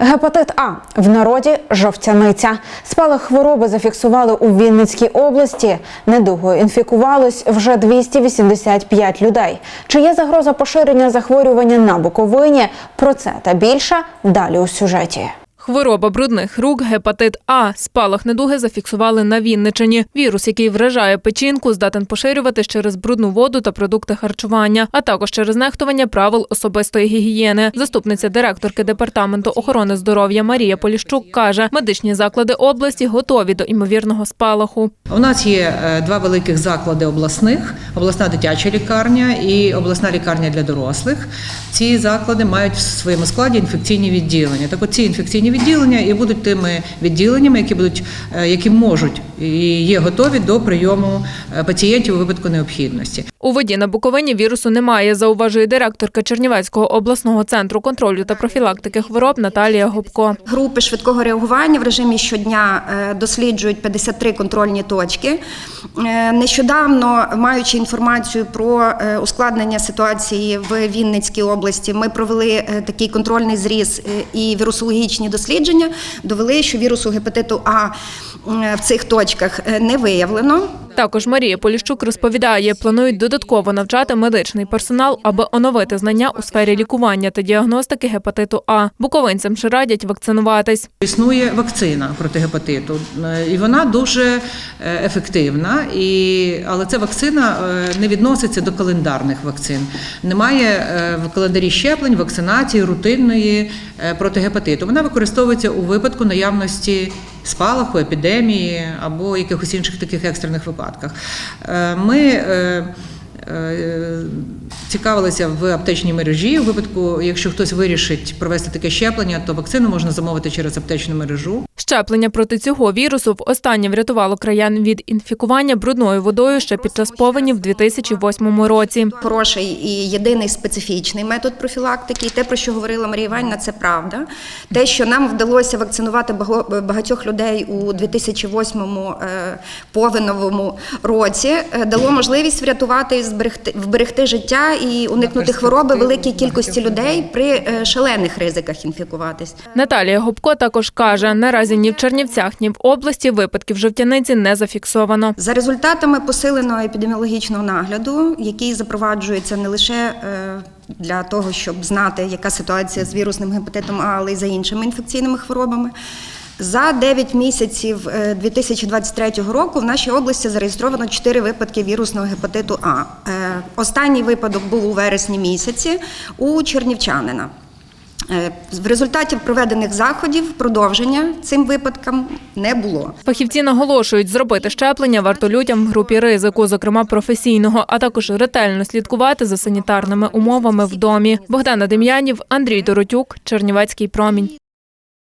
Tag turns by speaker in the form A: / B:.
A: Гепатит А в народі жовтяниця. Спалах хвороби зафіксували у Вінницькій області. Недугою інфікувалось вже 285 людей. Чи є загроза поширення захворювання на Буковині? Про це та більше далі у сюжеті.
B: Хвороба брудних рук, гепатит А. Спалах недуги зафіксували на Вінничині. Вірус, який вражає печінку, здатен поширюватись через брудну воду та продукти харчування, а також через нехтування правил особистої гігієни. Заступниця директорки департаменту охорони здоров'я Марія Поліщук каже, медичні заклади області готові до імовірного спалаху.
C: У нас є е, два великих заклади обласних: обласна дитяча лікарня і обласна лікарня для дорослих. Ці заклади мають в своєму складі інфекційні відділення. Так, от ці інфекційні відділення і будуть тими відділеннями, які будуть е, які можуть і є готові до прийому е, пацієнтів у випадку необхідності.
B: У воді на Буковині вірусу немає, зауважує директорка Чернівецького обласного центру контролю та профілактики хвороб Наталія Губко.
D: Групи швидкого реагування в режимі щодня е, досліджують 53 контрольні точки. Е, Нещодавно, маючи інформацію про е, ускладнення ситуації в Вінницькій області, ми провели такий контрольний зріз і вірусологічні дослідження. Довели, що вірусу гепатиту А в цих точках не виявлено.
B: Також Марія Поліщук розповідає, планують додатково навчати медичний персонал, аби оновити знання у сфері лікування та діагностики гепатиту А. Буковинцям ще радять вакцинуватись.
C: Існує вакцина проти гепатиту, е, і вона дуже е, ефективна. І, але ця вакцина е, не відноситься до календарних вакцин. Немає в календарі щеплень, вакцинації рутинної проти гепатиту. Вона використовується у випадку наявності спалаху, епідемії або якихось інших таких екстрених випадках. Е, Ми е, е, цікавилися в аптечній мережі. У випадку, якщо хтось вирішить провести таке щеплення, то вакцину можна замовити через аптечну мережу.
B: Щеплення проти цього вірусу востаннє врятувало краян від інфікування брудною водою ще під час повені в 2008 році.
D: Хороший і єдиний специфічний метод профілактики. І те, про що говорила Марія Іванівна, це правда. Те, що нам вдалося вакцинувати багатьох людей у 2008 е, повеновому році, е, дало можливість врятувати і зберегти вберегти життя і уникнути хвороби великій кількості людей при е, шалених ризиках інфікуватись.
B: Наталія Губко також каже, наразі ні в Чернівцях, ні в області випадків жовтяниці не зафіксовано.
D: За результатами посиленого епідеміологічного нагляду, який запроваджується не лише е, для того, щоб знати, яка ситуація з вірусним гепатитом А, але й за іншими інфекційними хворобами. За 9 місяців е, 2023 року в нашій області зареєстровано 4 випадки вірусного гепатиту А. Е, Останній випадок був у вересні місяці у чернівчанина. Е, В результаті проведених заходів продовження цим випадкам не було.
B: Фахівці наголошують, зробити щеплення варто людям в групі ризику, зокрема професійного, а також ретельно слідкувати за санітарними умовами в домі. Богдана Дем'янів, Андрій Доротюк, Чернівецький промінь.